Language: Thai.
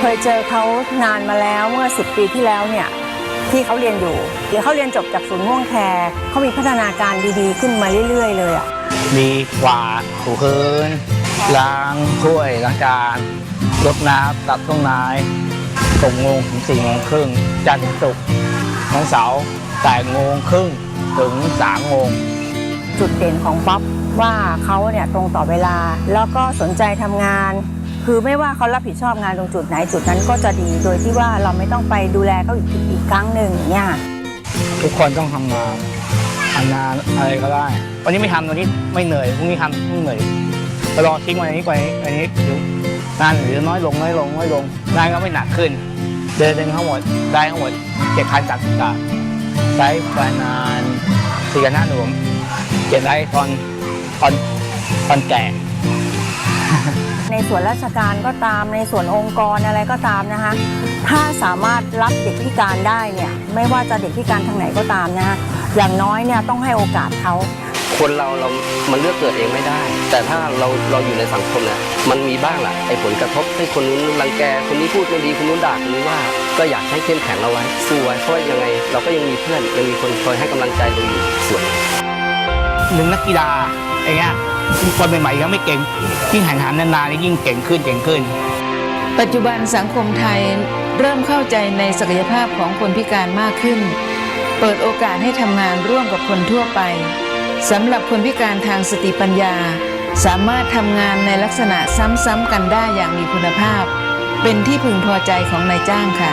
เคยเจอเขานานมาแล้วเมื่อ 10 ปีที่แล้วเนี่ยที่เขาเรียนอยู่หรือเขาเรียนจบจากศูนย์ม่วงแคร์เขามีพัฒนาการดีๆ ขึ้นมาเรื่อย ๆ เลยอะมีกวาดถูพื้นล้างถ้วยล้างจานรดน้ำตัดต้นไม้ส่งโมงถึงสี่โมงครึ่งจันทร์ถึงศุกร์วันเสาร์แปดโมงครึ่งถึงสามโมงจุดเด่นของป๊อปว่าเขาเนี่ยตรงต่อเวลา แล้วก็สนใจทำงาน คือไม่ว่าเขารับผิดชอบงานตรงจุดไหนจุดนั้นก็จะดี โดยที่ว่าเราไม่ต้องไปดูแลเขาอีกอีกครั้งหนึ่งเนี่ยทุกคนต้องทำงานทำงานอะไรก็ได้ วันนี้ไม่ทำวันนี้ไม่เหนื่อยพรุ่งนี้ทำพรุ่งเหนื่อยรอทิ้งวันนี้ไว้อันนี้เดี๋ยวงานหลือน้อยลงน้อยลงน้อยลงงานก็ไม่หนักขึ้นเดินเดินทั้งหมดได้ทั้งหมดเจ็ดพันสามสิบบาทใช้ประมาณสี่กันห้าหนุ่มเก็บได้ตอนตอนตอนแก่ ส่วนราชการก็ตามในส่วนองค์กรอะไรก็ตามนะคะ ถ้าสามารถรับเด็กพิการได้เนี่ยไม่ว่าจะเด็กพิการทางไหนก็ตามนะคะอย่างน้อยเนี่ยต้องให้โอกาสเขาคนเราเรา มันเลือกเกิดเองไม่ได้ แต่ถ้าเรา เราอยู่ในสังคมเนี่ยมันมีบ้างแหละไอ้ผลกระทบให้คนนู้นรังแก คนนี้พูดไม่ดี คนนู้นด่า คนนี้ว่า ก็อยากให้เข้มแข็งเอาไว้ สู้ไว้ เพราะว่ายังไง เราก็ยังมีเพื่อน ยังมีคนคอยให้กำลังใจเราอยู่ส่วนหนึ่งนักกีฬาอย่างเงี้ย คนใหม่ๆยังไม่เก่งยิ่งหันหันนานๆยิ่งเก่งขึ้นเก่งขึ้น ปัจจุบันสังคมไทยเริ่มเข้าใจในศักยภาพของคนพิการมากขึ้น เปิดโอกาสให้ทำงานร่วมกับคนทั่วไปสำหรับคนพิการทางสติปัญญา สามารถทำงานในลักษณะซ้ำๆกันได้อย่างมีคุณภาพ เป็นที่พึงพอใจของนายจ้างค่ะ